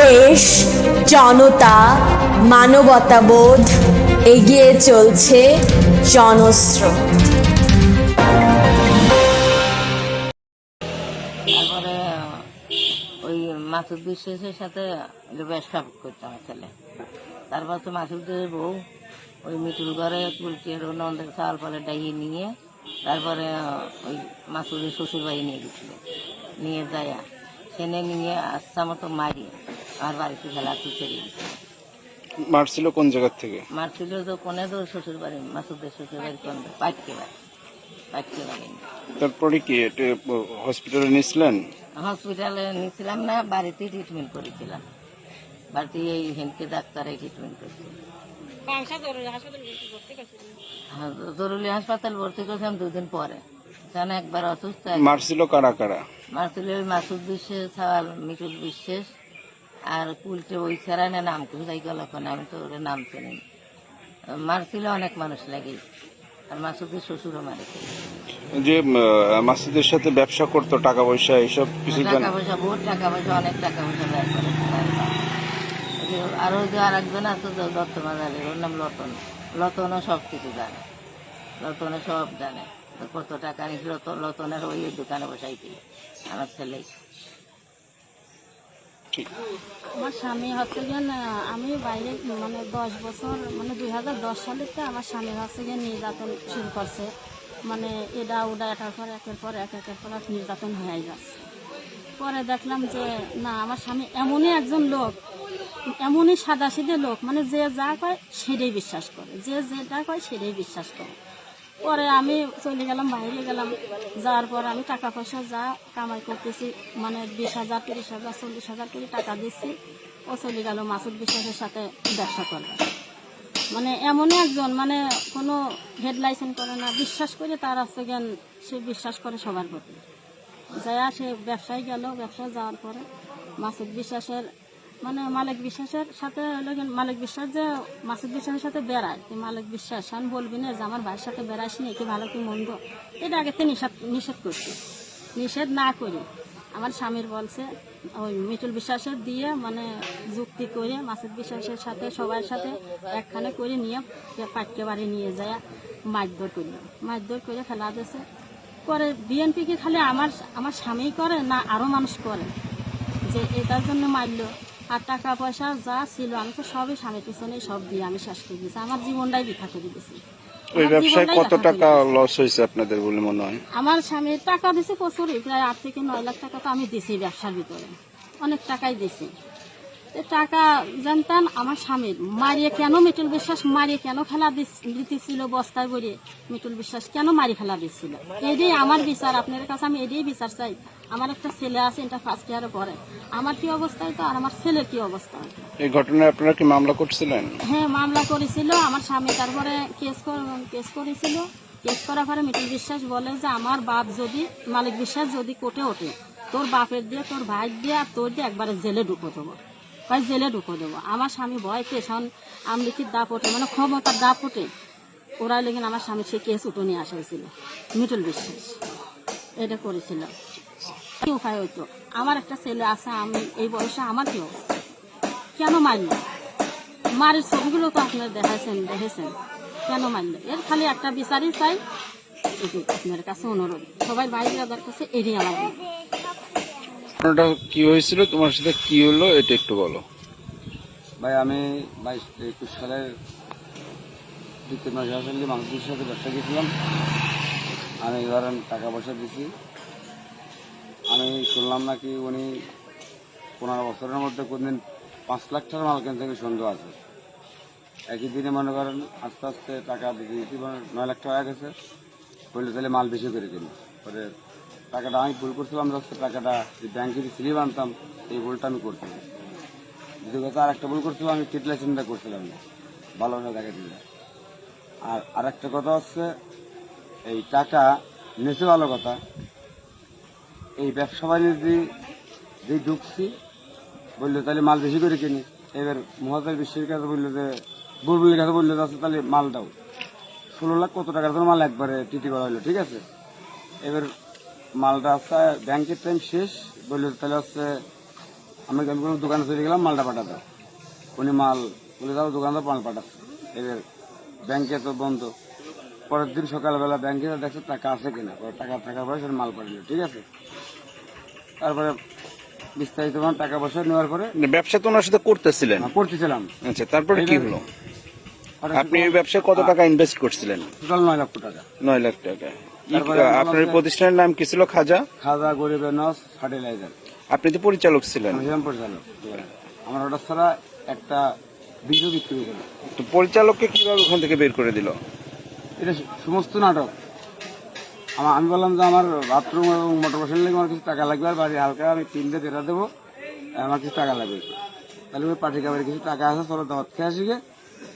দেশ, জনতা মানবতাবোধ এগিয়ে চলছে জনস্রোত। তারপরে ওই মাসুদ বিশ্বাসের সাথে যে ব্যবসা করতে আমার ছেলে। তারপর তো মাসুদের বউ, ওই মিটুল ঘরে তুলছে নন্দের চাল ফলে ডাইয়ে নিয়ে, তারপরে ওই মাসুদের শ্বশুর বাড়ি নিয়ে গেছিল। নিয়ে যায়, সেনে নিয়ে আস্তা মতো মারি আমার বাড়িতে খেলা তুলছে গেছে মারছিল কোন জায়গার থেকে? মারছিল তো কোনে তো শ্বশুর বাড়ি মাসুদের শ্বশুর বাড়ি কোন পাইটকে বাড়ি পাইটকে বাড়ি। তারপরে কি এটা হসপিটালে নিয়েছিলেন? হসপিটালে নিয়েছিলাম না বাড়িতে ট্রিটমেন্ট করেছিলাম। বাড়িতে এই হেনকে ডাক্তারে ট্রিটমেন্ট করেছিল হ্যাঁ, জরুরি হাসপাতাল ভর্তি করেছিলাম দুদিন পরে। কেন একবার অসুস্থ মারছিল কারা কারা? মারছিল মাসুদ বিশ্বাস আর মিটুল বিশ্বাস। আর কুলটে ওই ছাড়া না নাম কোথায় গেল ওখানে আমি তো ওরা নাম চিনি। মারছিল অনেক মানুষ লাগে আর মাসুদের শ্বশুরও মারেছে যে মাসুদের সাথে ব্যবসা করতো টাকা পয়সা এইসব কিছু টাকা পয়সা বহুত টাকা পয়সা অনেক টাকা পয়সা ব্যয় করেছে আর ওই যে আর একজন আছে দত্ত মাজারের ওর নাম লতন। লতনও সব কিছু জানে। লতনও সব জানে। কত টাকা নিয়েছিল লতন লতনের ওই দোকানে বসাইছিল আমার ছেলে আমার স্বামী হচ্ছে গিয়ে আমি বাইরে মানে দশ বছর মানে দুই হাজার দশ সালেতে আমার স্বামী হচ্ছে গিয়ে নির্যাতন শুরু করছে। মানে এটা ওটা এটার পর একের পর এক একের পর এক নির্যাতন হয়ে যাচ্ছে। পরে দেখলাম যে, না, আমার স্বামী এমনই একজন লোক, এমনই সাদাসিধে লোক মানে যে যা কয় সেটাই বিশ্বাস করে, যে যেটা কয় সেটাই বিশ্বাস করে। পরে আমি চলে গেলাম, বাইরে গেলাম। যাওয়ার পর আমি টাকা পয়সা যা কামাই করতেছি মানে বিশ হাজার, তিরিশ হাজার, চল্লিশ হাজার করে টাকা দিচ্ছি। ও চলে গেল মাসুদ বিশ্বাসের সাথে ব্যবসা করবে মানে এমনই একজন মানে কোনো হেড লাইসেন্স করে না, বিশ্বাস করে তার আছে জ্ঞান, সে বিশ্বাস করে সবার প্রতি। যায়া সে ব্যবসায় গেল, ব্যবসায় যাওয়ার পরে মাসুদ বিশ্বাসের মানে মালিক বিশ্বাসের সাথে মালিক বিশ্বাস যে মাসুদ বিশ্বাসের সাথে বেড়ায়। মালিক বিশ্বাস, আমি বলবি না যে আমার ভাইয়ের সাথে বেড়াস নি কি ভালো কি মন্দ? এটা আগে তো নিষেধ নিষেধ করছি। নিষেধ না করি। আমার স্বামীর বলছে, ওই মিটুল বিশ্বাসের দিয়ে মানে যুক্তি করে মাসুদ বিশ্বাসের সাথে সবার সাথে একখানে করে নিয়ে পাটকে বাড়ি নিয়ে যায়, মারধর করল মারধর করে ফেলা দিয়েছে। করে বিএনপি কি খালি আমার আমার স্বামী করে না আরও মানুষ করে? যে এটার জন্য মারলো। আর টাকা পয়সা যা ছিল আমি তো সবই স্বামীর পিছনে সব দিয়ে আমি শেষ করে দিয়েছি। আমার জীবনটাই বিখ্যাত করে দিয়েছি। ওই ব্যবসায় কত টাকা লস হয়েছে আপনাদের বলে মনে হয়? আমার স্বামীর টাকা দিছে প্রচুরই প্রায় আট থেকে নয় লাখ টাকা তো আমি দিছি ব্যবসার ভিতরে। অনেক টাকাই দিছি টাকা জানতাম আমার স্বামীর। মারিয়ে কেন মিটুল বিশ্বাস মারিয়ে কেন খেলা দিতেছিল বস্তায় ভরিয়ে মিটুল বিশ্বাস কেন মারি খেলা দিচ্ছিল এটাই আমার বিচার আপনার কাছে আমি এটাই বিচার চাই। আমার একটা ছেলে আছে এটা ফার্স্ট ইয়ারে পড়ে। আমার কি অবস্থা হতো আর আমার ছেলের কি অবস্থা হতো এই ঘটনায় আপনারা কি মামলা করছিলেন? হ্যাঁ মামলা করেছিল। আমার স্বামী তারপরে কেস কেস করেছিল। কেস করার পরে মিটুল বিশ্বাস বলে যে আমার বাপ যদি মালিক বিশ্বাস যদি কোর্টে ওঠে তোর বাপের দিয়ে তোর ভাই দিয়ে আর তোর দিয়ে একবারে জেলে ঢুকো দেবো ভাই জেলে ঢুকো দেবো? আমার স্বামী ভয় পেশন আমলিখির দাপ ওঠে মানে ক্ষমতার দাপ ওঠে ওরা লেগে আমার স্বামী সে কেস উঠে নিয়ে আসা মিটুল বিশ্বাস। এটা করেছিল। কি উপায় হইতো? আমার একটা ছেলে আছে, আমি এই বয়সে আমার কি অবস্থা? কেন মারলো? মারের ছবিগুলো তো আপনারা দেখাইছেন, দেখেছেন। কেন মারলো? এর খালি একটা বিচারই চাই। আপনার কাছে অনুরোধ। সবাই বাইরে আদার কাছে এড়িয়ে আমার। ঘটনাটা কি হয়েছিল? তোমার সাথে কি হলো? এটা একটু বলো। ভাই, আমি বাইশ একুশ সালের দ্বিতীয় মাসে আসলে মানুষের সাথে ব্যবসা গেছিলাম আমি ধরেন টাকা পয়সা দিছি। আমি শুনলাম নাকি উনি পনেরো বছরের মধ্যে কোনদিন পাঁচ লাখ টাকার মাল কেন থেকে সন্দেহ আছে? একই দিনে মনে করেন আস্তে আস্তে টাকা দিতে দিতে নয় লাখ টাকা গেছে। বললে তাহলে মাল বেশি করে কিনি পরে টাকাটা আমি ভুল করছিলাম হচ্ছে টাকাটা যে ব্যাংকে যে স্লিপ আনতাম এই ভুলটা আমি করছিলাম। দ্বিতীয় কথা আর একটা ভুল করছিলাম আমি ট্রেড লাইসেন্সটা করছিলাম না। ভালো না দেখা দিলে আর আর একটা কথা হচ্ছে এই টাকা নেছে ভালো কথা। এই ব্যবসা বাণিজ্যে যে ঢুকছি বলল তাহলে মাল বেশি করে কিনি। এবার মহাজার বিশ্বের কাছে বলল যে বুলবুলের কাছে বলল যে আচ্ছা, তাহলে মাল দাও। ষোলো লাখ কত টাকার জন্য মাল একবারে টিটি করা হলো ঠিক আছে? এবার মালটা হচ্ছে ব্যাংকের টাইম শেষ। বলল তাহলে হচ্ছে আমি আমি কোনো দোকানে চলে গেলাম মালটা পাঠাতে উনি মাল বলে দাও দোকানদার মাল পাঠাচ্ছে। এদের ব্যাংকে তো বন্ধ। পরের দিন সকালবেলা ব্যাংকে দেখছে টাকা আছে কিনা। পরে টাকা থাকার পরে সে মাল পাঠিয়ে ঠিক আছে? তারপরে বিস্তারিত টাকা পয়সা নেওয়ার পরে মানে ব্যবসা তো ওনার সাথে করতেছিলেন? আহ, করতেছিলাম। আচ্ছা তারপরে কি হলো? আপনি এই ব্যবসায় কত টাকা ইনভেস্ট করছিলেন? টোটাল নয় লক্ষ টাকা। নয় লাখ টাকা। আপনার প্রতিষ্ঠানের নাম কি ছিল? খাজা? খাজা গরিবের নস ফার্টিলাইজার। আপনি তো পরিচালক ছিলেন। আমি পরিচালক আমার অর্ডার ছাড়া একটা বীজও বিক্রি করে তো পরিচালককে কীভাবে ওখান থেকে বের করে দিল? এটা সমস্ত নাটক। আমার আমি বললাম যে আমার বাথরুম এবং মোটর বসার লেগে আমার কিছু টাকা লাগবে আর বাড়ি হালকা আমি কিনতে দেড়া দেবো আমার কিছু টাকা লাগবে। তাহলে ওই পার্টি কাবারে কিছু টাকা আছে চলো দাওয়াত খেয়ে আসি গে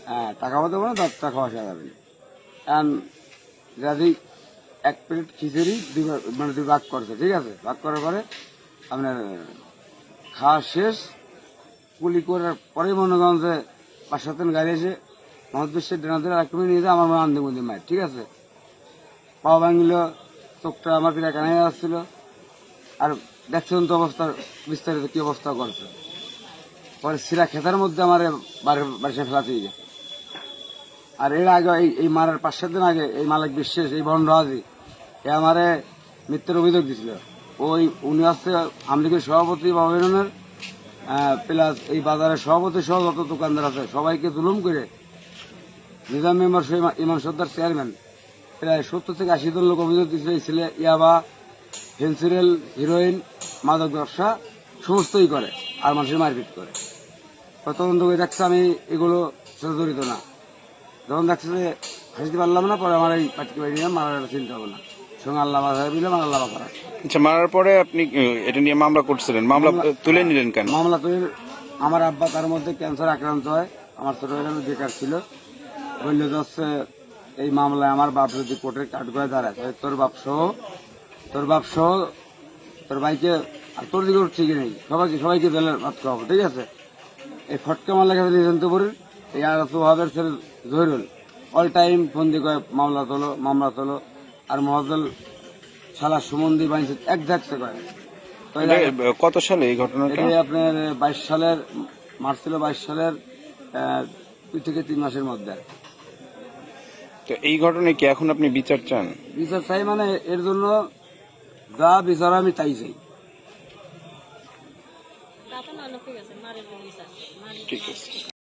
হ্যাঁ টাকাও দেবো না দাওয়াতটা খাওয়া যাবে কারণ যদি এক প্লেট খিচুড়ি মানে দুই ভাগ করছে, ঠিক আছে? ভাগ করার পরে আপনার খাওয়া শেষ। কুলি করার পরে মনে করেন যে পাঁচ সাত গাড়ি এসে মহৎ বিশ্বের ডেনা ধরে এক নিয়ে যায়, আমার মা আন্দে মধ্যে মায়ের, ঠিক আছে? পাও ভাঙিল, চোখটা আমার পিঠা কানাই আসছিল। আর দেখছেন তো অবস্থা বিস্তারিত কি অবস্থা করছে। পরে সিরা খেতার মধ্যে আমার বাড়ির বাড়িতে ফেলাতে গেছে। আর এর আগে এই এই মারার পাঁচ সাত দিন আগে এই মালিক বিশ্বাস এই বন্ড হাজি এ আমারে মৃত্যুর অভিযোগ দিছিল। ওই উনি হচ্ছে আমলিগের সভাপতি বাবাইনের প্লাস এই বাজারের সভাপতি সহ যত দোকানদার আছে, সবাইকে জুলুম করে নিজাম মেম্বার ইমান সর্দার চেয়ারম্যান, প্রায় সত্তর থেকে আশি জন লোক অভিযোগ দিয়েছিল এই ছেলে ইয়াবা ফেন্সিরেল হিরোইন, মাদক ব্যবসা, সমস্তই করে আর মানুষের মারপিট করে। তদন্ত করে দেখছে আমি এগুলো জড়িত না। যখন দেখছে যে হাসতে পারলাম না, পরে আমার এই পাটকি বাড়ি নিয়ে মারার চিন্তা হবে সঙ্গে আল্লাহ দিলাম আল্লাহ বাধা আচ্ছা মারার পরে আপনি এটা নিয়ে মামলা করছিলেন। মামলা তুলে নিলেন কেন? মামলা তৈরি আমার আব্বা তার মধ্যে ক্যান্সার আক্রান্ত হয়। আমার ছোট বেকার ছিল। বললে হচ্ছে এই মামলায় আমার বাপ যদি কোর্টের কাঠ করে দাঁড়ায় তাহলে তোর বাপ সহ তোর বাপ সহ তোর ভাইকে আর তোর দিকে ঠিক নেই। সবাইকে সবাইকে দিলে ভাত খাওয়াবো ঠিক আছে? এই ফটকা মামলা কাছে নিজান্ত করি এই আর সোহাবের ছেলে জহিরুল। অল টাইম ফোন দিয়ে মামলা তোলো মামলা তোলো। আর মহাজল শালা সুমন্দি বানিয়েছে এক ঝাঁকছে কয় তো এই এটা, আহ, কত সালে এই ঘটনাটা? এটা আপনার বাইশ সালের মার্চ ছিল বাইশ সালের আহ, দুই থেকে তিন মাসের মধ্যে। তো এই ঘটনায় কি এখন আপনি বিচার চান? বিচার চাই মানে এর জন্য যা বিচার আমি তাই চাই। ঠিক আছে।